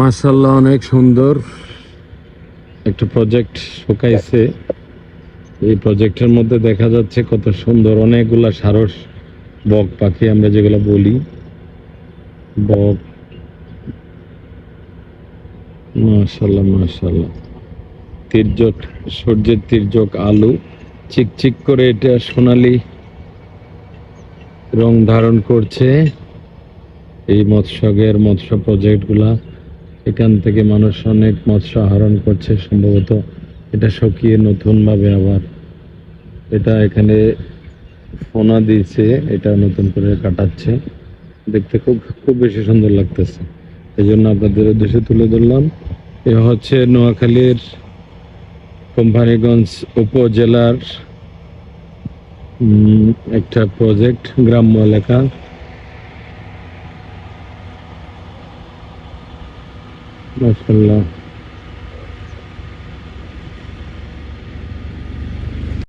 মার্শাল্লাহ অনেক সুন্দর একটা প্রজেক্ট শুকাইছে। এই প্রজেক্টের মধ্যে দেখা যাচ্ছে কত সুন্দর অনেকগুলা সারস, বক পাখি আমরা যেগুলো বলি। বক মাশাল্লাহ মাশাল্লাহ তির্যক, সূর্যের তির্যক আলু, চিকচিক করে এটা সোনালি রং ধারণ করছে। এই মৎস্যগের মৎস্য প্রজেক্টগুলা এখান থেকে মানুষ অনেক মৎস্য আহরণ করছে সম্ভবত এটা শুকিয়ে নতুনভাবে আবার। এটা এখানে ফোনা দিয়েছে, এটা নতুন করে কাটাচ্ছে। দেখতে খুব খুব বেশি সুন্দর লাগতেছে। এই জন্য আপনাদের উদ্দেশ্যে তুলে ধরলাম। এ হচ্ছে নোয়াখালীর কোম্পানিগঞ্জ উপজেলার একটা প্রজেক্ট গ্রাম্য এলাকা। মাশাল্লাহ